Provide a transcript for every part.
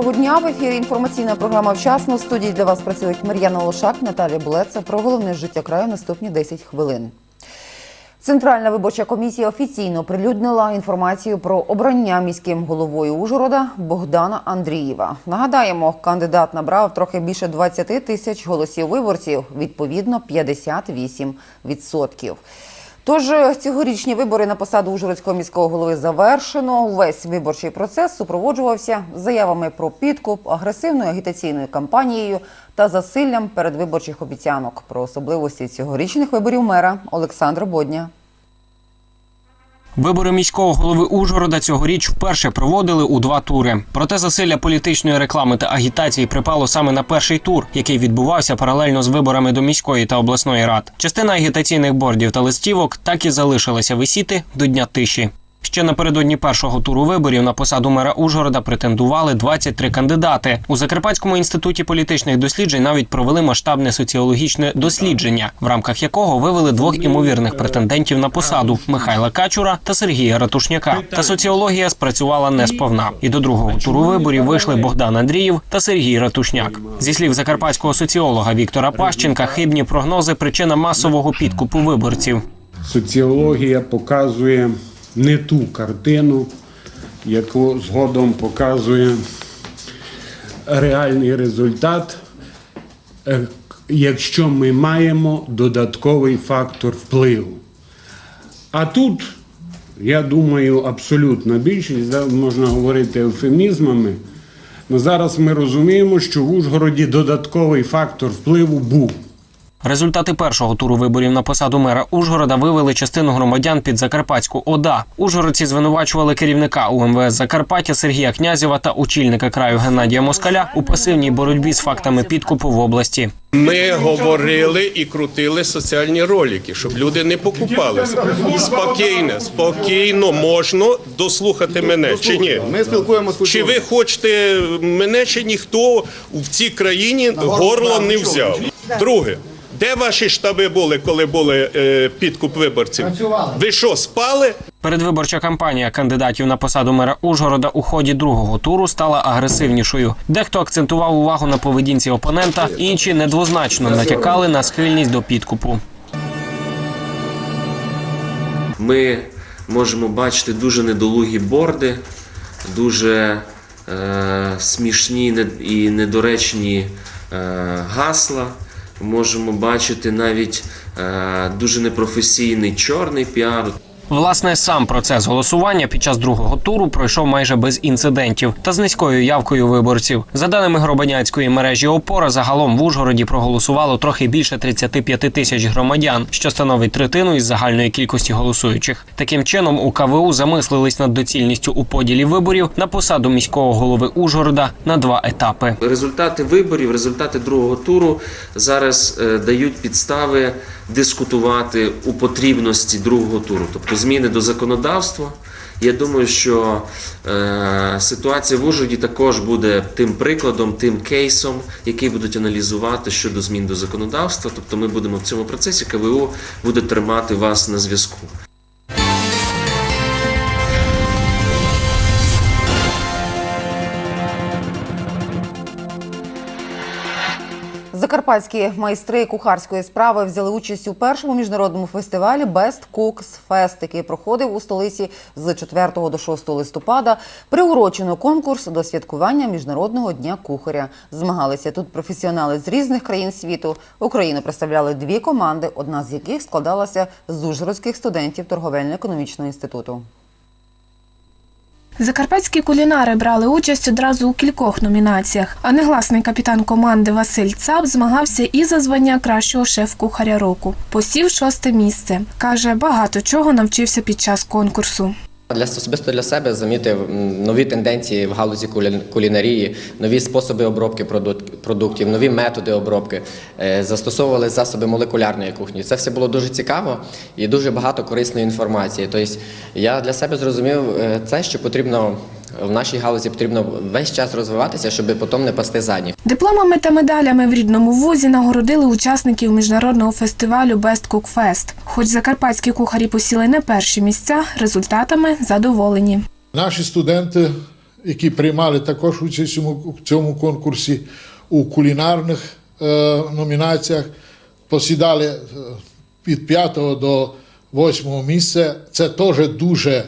Доброго дня. В ефірі інформаційна програма «Вчасно». В студії для вас працюють Мар'яна Лошак, Наталія Булеца. Про головне життя краю наступні 10 хвилин. Центральна виборча комісія офіційно прилюднила інформацію про обрання міським головою Ужгорода Богдана Андрієва. Нагадаємо, кандидат набрав трохи більше 20 тисяч голосів виборців, відповідно 58%. Тож цьогорічні вибори на посаду Ужгородського міського голови завершено. Весь виборчий процес супроводжувався заявами про підкуп, агресивною агітаційною кампанією та засиллям передвиборчих обіцянок. Про особливості цьогорічних виборів мера Олександра Бодня. Вибори міського голови Ужгорода цьогоріч вперше проводили у два тури. Проте засилля політичної реклами та агітації припало саме на перший тур, який відбувався паралельно з виборами до міської та обласної рад. Частина агітаційних бордів та листівок так і залишилася висіти до дня тиші. Ще напередодні першого туру виборів на посаду мера Ужгорода претендували 23 кандидати. У Закарпатському інституті політичних досліджень навіть провели масштабне соціологічне дослідження, в рамках якого вивели двох імовірних претендентів на посаду Михайла Качура та Сергія Ратушняка. Та соціологія спрацювала не сповна. І до другого туру виборів вийшли Богдан Андрієв та Сергій Ратушняк. Зі слів закарпатського соціолога Віктора Пащенка, хибні прогнози причина масового підкупу виборців. Соціологія показує не ту картину, яку згодом показує реальний результат, е, якщо ми маємо додатковий фактор впливу. А тут, я думаю, абсолютна більшість, можна говорити ефемізмами. але зараз ми розуміємо, що в Ужгороді додатковий фактор впливу був. Результати першого туру виборів на посаду мера Ужгорода вивели частину громадян під Закарпатську ОДА. Ужгородці звинувачували керівника УМВС Закарпаття Сергія Князєва та очільника краю Геннадія Москаля у пасивній боротьбі з фактами підкупу в області. Ми говорили і крутили соціальні ролики, щоб люди не покупалися. Спокійно, спокійно можна дослухати мене чи ні? Ми спілкуємося Чи ви хочете мене, чи ніхто в цій країні горло не взяв? Друге. Де ваші штаби були, коли були е, підкуп виборців? Ви що, спали? Передвиборча кампанія кандидатів на посаду мера Ужгорода у ході другого туру стала агресивнішою. Дехто акцентував увагу на поведінці опонента, інші недвозначно натякали на схильність до підкупу. ми можемо бачити дуже недолугі борди, дуже е, смішні і недоречні е, гасла. Можемо бачити навіть е, дуже непрофесійний чорний піар. Власне, сам процес голосування під час другого туру пройшов майже без інцидентів та з низькою явкою виборців. За даними громадянської мережі Опора, загалом в Ужгороді проголосувало трохи більше 35 тисяч громадян, що становить третину із загальної кількості голосуючих. Таким чином, у КВУ замислились над доцільністю у поділі виборів на посаду міського голови Ужгорода на два етапи. Результати виборів, результати другого туру зараз е, дають підстави дискутувати у потрібності другого туру, тобто зміни до законодавства. Я думаю, що е, ситуація в Ужгороді також буде тим прикладом, тим кейсом, який будуть аналізувати щодо змін до законодавства. Тобто ми будемо в цьому процесі, КВУ буде тримати вас на зв'язку. Закарпатські майстри кухарської справи взяли участь у першому міжнародному фестивалі Best Cooks Fest, який проходив у столиці з 4 до 6 листопада. Приурочено конкурс до святкування міжнародного дня кухаря. Змагалися тут професіонали з різних країн світу. Україну представляли дві команди, одна з яких складалася з ужгородських студентів торговельно-економічного інституту. Закарпатські кулінари брали участь одразу у кількох номінаціях. А негласний капітан команди Василь Цап змагався і за звання кращого шеф-кухаря року. Посів шосте місце. Каже, багато чого навчився під час конкурсу. Для особисто для себе замітив нові тенденції в галузі кулі- кулінарії, нові способи обробки продук- продуктів, нові методи обробки. Е, Застосовували засоби молекулярної кухні. Це все було дуже цікаво і дуже багато корисної інформації. Тобто я для себе зрозумів е, це, що потрібно в нашій галузі потрібно весь час розвиватися, щоб потім не пасти задніх. Дипломами та медалями в рідному вузі нагородили учасників міжнародного фестивалю Best Cook Fest. Хоч закарпатські кухарі посіли не перші місця, результатами задоволені. Наші студенти які приймали також участь у цьому- конкурсі у кулінарних е, номінаціях, посідали е, від 5 до 8 місця. Це теж дуже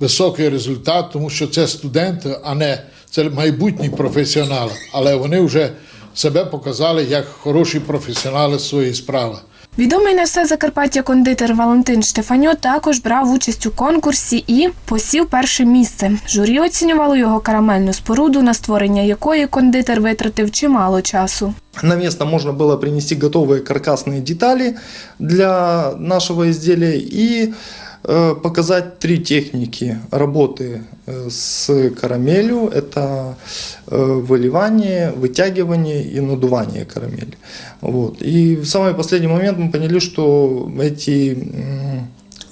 високий результат, тому що це студенти, а не це майбутні професіонали. Але вони вже себе показали як хороші професіонали своєї справи. Відомий на все Закарпаття кондитер Валентин Штефаньо також брав участь у конкурсі і посів перше місце. Журі оцінювало його карамельну споруду, на створення якої кондитер витратив чимало часу. На место можно было принести готовые каркасные детали для нашего изделия и э, Показать три техники работы э, с карамелью. Это э, выливание, вытягивание и надувание карамели. Вот. И в самый последний момент мы поняли, что эти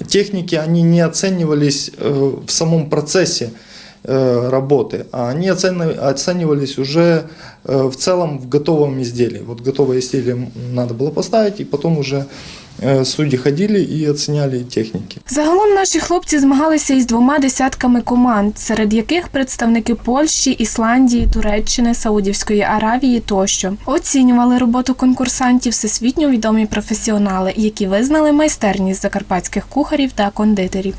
техники, они не оценивались э, в самом процессе э, работы, а они оцени- оценивались уже э, в целом в готовом изделии. Вот готовое изделие надо было поставить, и потом уже э, судьи ходили і оціняли техніки. Загалом наші хлопці змагалися із двома десятками команд, серед яких представники Польщі, Ісландії, Туреччини, Саудівської Аравії тощо оцінювали роботу конкурсантів всесвітньо відомі професіонали, які визнали майстерність закарпатських кухарів та кондитерів.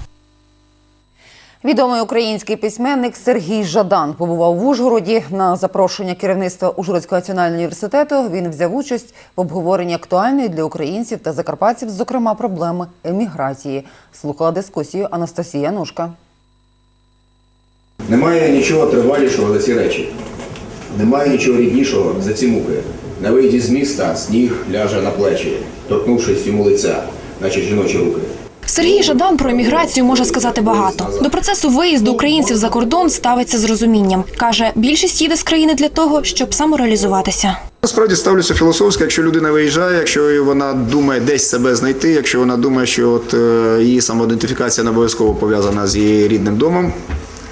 Відомий український письменник Сергій Жадан побував в Ужгороді на запрошення керівництва Ужгородського національного університету. Він взяв участь в обговоренні актуальної для українців та закарпатців, зокрема проблеми еміграції. Слухала дискусію Анастасія Нушка. Немає нічого тривалішого за ці речі. Немає нічого ріднішого за ці муки. На вийді з міста сніг ляже на плечі, торкнувшись йому лиця, наче жіночі руки. Сергій Жадан про еміграцію може сказати багато. До процесу виїзду українців за кордон ставиться з розумінням. каже, більшість їде з країни для того, щоб самореалізуватися. Насправді ставлюся філософськи, якщо людина виїжджає, якщо вона думає десь себе знайти, якщо вона думає, що от е, її самоідентифікація не обов'язково пов'язана з її рідним домом.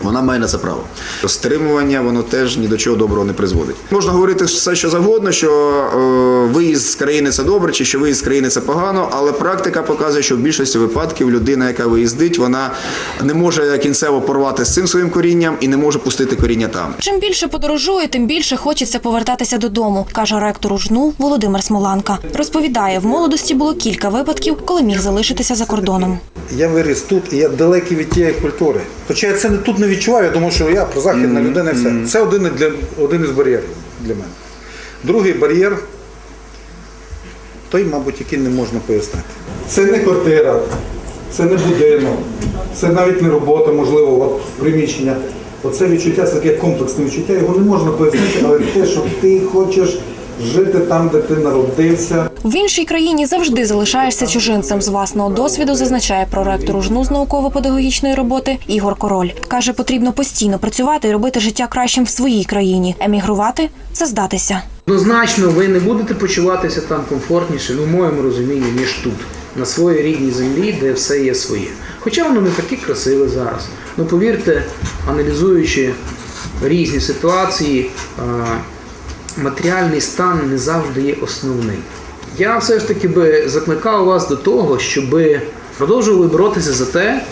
Вона має на це право. Стримування воно теж ні до чого доброго не призводить. Можна говорити все, що завгодно, що е, виїзд з країни це добре, чи що виїзд з країни це погано, але практика показує, що в більшості випадків людина, яка виїздить, вона не може кінцево порвати з цим своїм корінням і не може пустити коріння там. Чим більше подорожує, тим більше хочеться повертатися додому, каже ректор УЖНУ Володимир Смоланка. Розповідає, в молодості було кілька випадків, коли міг залишитися за кордоном. Я виріс тут і я далекий від тієї культури. Хоча я це не тут не відчуваю, тому що я прозахідна людина і все. Це один, для, один із бар'єрів для мене. Другий бар'єр, той, мабуть, який не можна пояснити. Це не квартира, це не будинок, це навіть не робота, можливо, от, приміщення. Оце відчуття, це таке комплексне відчуття, його не можна пояснити, але те, що ти хочеш жити там, де ти народився. В іншій країні завжди залишаєшся чужинцем. З власного досвіду зазначає проректор УЖНУ з науково-педагогічної роботи Ігор Король. Каже, потрібно постійно працювати і робити життя кращим в своїй країні. Емігрувати це здатися. Однозначно, ви не будете почуватися там комфортніше, ну, в моєму розумінні, ніж тут, на своїй рідній землі, де все є своє. Хоча воно не таке красиве зараз. Ну повірте, аналізуючи різні ситуації, матеріальний стан не завжди є основний. Я все ж таки би закликав вас до того, щоб продовжували боротися за те,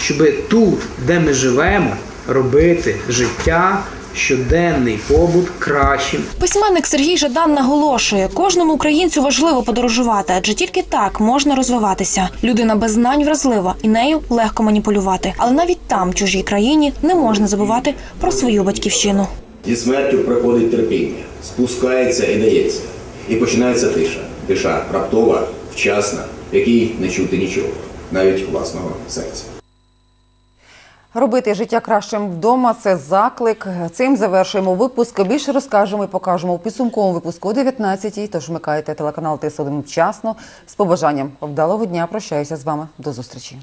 щоб тут, де ми живемо, робити життя, щоденний побут кращим. Письменник Сергій Жадан наголошує, кожному українцю важливо подорожувати, адже тільки так можна розвиватися. Людина без знань вразлива і нею легко маніпулювати. Але навіть там, чужій країні, не можна забувати про свою батьківщину. Зі смертю приходить терпіння, спускається і дається. І починається тиша. Тиша раптова, вчасна, в якій не чути нічого, навіть власного серця. Робити життя кращим вдома це заклик. Цим завершуємо випуск. Більше розкажемо і покажемо у підсумковому випуску о 19-й. Тож вмикайте телеканал ТС1 вчасно. З побажанням вдалого дня. Прощаюся з вами. До зустрічі.